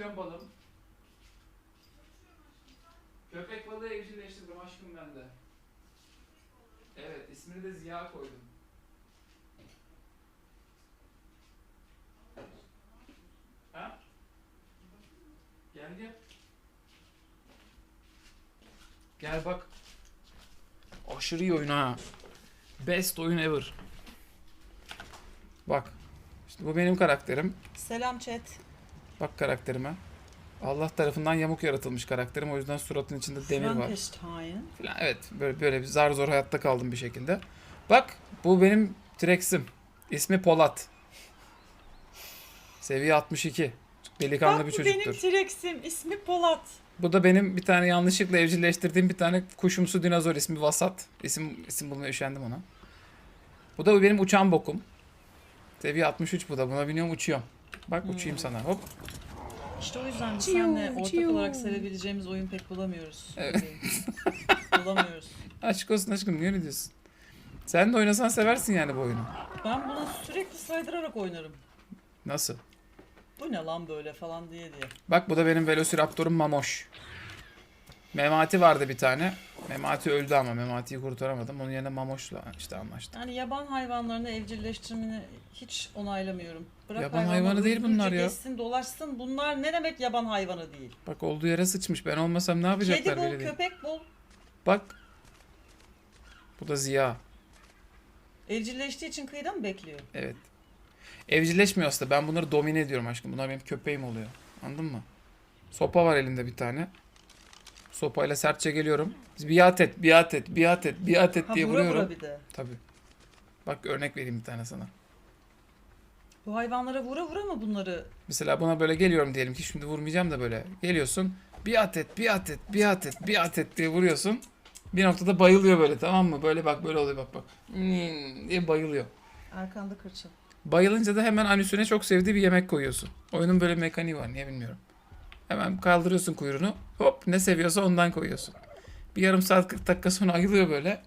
yapıyorsun balım? Köpek balığı evcilleştirdim aşkım ben de. Evet ismini de Ziya koydum. Ha? Gel gel. Gel bak. Aşırı iyi oyun ha. Best oyun ever. Bak. İşte bu benim karakterim. Selam chat. Bak karakterime. Allah tarafından yamuk yaratılmış karakterim. O yüzden suratın içinde demir var. Falan. Evet böyle, böyle bir zar zor hayatta kaldım bir şekilde. Bak bu benim T-Rex'im. İsmi Polat. Seviye 62. Çok delikanlı Bak bir bu benim çocuktur. T-Rex'im. İsmi Polat. Bu da benim bir tane yanlışlıkla evcilleştirdiğim bir tane kuşumsu dinozor ismi Vasat. İsim isim bulmaya üşendim ona. Bu da benim uçan bokum. Seviye 63 bu da. Buna biniyorum uçuyorum. Bak uçayım sana. Hop. İşte o yüzden biz Ciu, seninle ortak olarak sevebileceğimiz oyun pek bulamıyoruz. Evet. bulamıyoruz. Aşk olsun aşkım niye öyle diyorsun? Sen de oynasan seversin yani bu oyunu. Ben bunu sürekli saydırarak oynarım. Nasıl? Bu ne lan böyle falan diye diye. Bak bu da benim Velociraptor'um Mamoş. Memati vardı bir tane. Memati öldü ama Memati'yi kurtaramadım. Onun yerine Mamoş'la işte anlaştım. Yani yaban hayvanlarını evcilleştirmeni hiç onaylamıyorum. Bırak Yaban hayvanı değil bunlar ya. Gezsin dolaşsın. Bunlar ne demek yaban hayvanı değil. Bak olduğu yere sıçmış. Ben olmasam ne yapacaklar Kedi bul, değil. köpek bul. Bak. Bu da Ziya. Evcilleştiği için kıyıda mı bekliyor? Evet. Evcilleşmiyor aslında. Ben bunları domine ediyorum aşkım. Bunlar benim köpeğim oluyor. Anladın mı? Sopa var elimde bir tane. Sopayla sertçe geliyorum. Biat et, biat et, biat et, biat et Ha diye vura vuruyorum. vura bir de. Tabii. Bak örnek vereyim bir tane sana. Bu hayvanlara vura vura mı bunları? Mesela buna böyle geliyorum diyelim ki şimdi vurmayacağım da böyle. Geliyorsun. Biat et, biat et, biat et, biat et diye vuruyorsun. Bir noktada bayılıyor böyle tamam mı? Böyle bak böyle oluyor bak bak. Hmm, diye bayılıyor. Arkanda kırçıl. Bayılınca da hemen anüsüne çok sevdiği bir yemek koyuyorsun. Oyunun böyle bir mekaniği var niye bilmiyorum. Hemen kaldırıyorsun kuyruğunu. Hop ne seviyorsa ondan koyuyorsun. Bir yarım saat 40 dakika sonra ayılıyor böyle.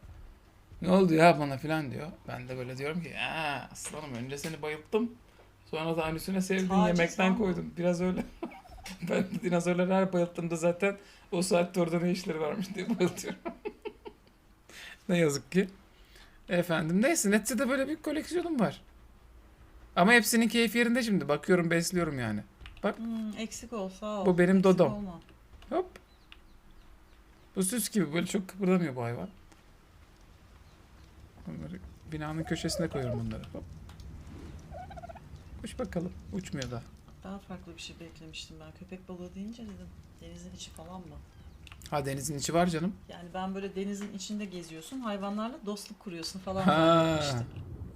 Ne oldu ya bana filan diyor. Ben de böyle diyorum ki Aa, aslanım önce seni bayılttım. Sonra da anüsüne sevdiğin yemekten koydum. Biraz öyle. ben dinozorları her bayılttığımda zaten o saatte orada ne işleri varmış diye bayıltıyorum. ne yazık ki. Efendim neyse neticede böyle bir koleksiyonum var. Ama hepsinin keyfi yerinde şimdi. Bakıyorum besliyorum yani. Hmm, eksik ol sağ ol. Bu benim Eksik dodom. olma. Hop. Bu süs gibi böyle çok kıpırdamıyor bu hayvan. Bunları binanın köşesine koyuyorum bunları. Hop. Uç bakalım. Uçmuyor da. Daha farklı bir şey beklemiştim ben. Köpek balığı deyince dedim. Denizin içi falan mı? Ha denizin içi var canım. Yani ben böyle denizin içinde geziyorsun. Hayvanlarla dostluk kuruyorsun falan Ha.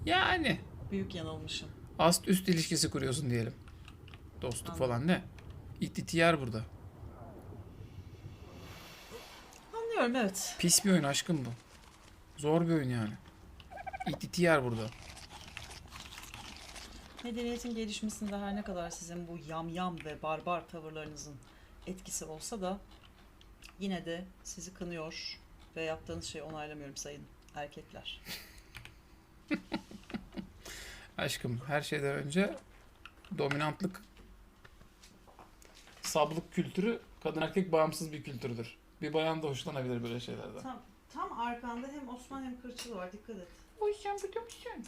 Yani Büyük yanılmışım. ast üst ilişkisi kuruyorsun diyelim. Dostluk falan ne? İt iti yer burada. Anlıyorum evet. Pis bir oyun aşkım bu. Zor bir oyun yani. İt iti yer burada. Medeniyetin gelişmesinde her ne kadar sizin bu yamyam ve barbar tavırlarınızın etkisi olsa da yine de sizi kınıyor ve yaptığınız şeyi onaylamıyorum sayın erkekler. Aşkım her şeyden önce dominantlık sablık kültürü kadın erkek bağımsız bir kültürdür. Bir bayan da hoşlanabilir böyle şeylerden. Tam, tam arkanda hem Osman hem Kırçıl var dikkat et. O yüzden biliyor musun?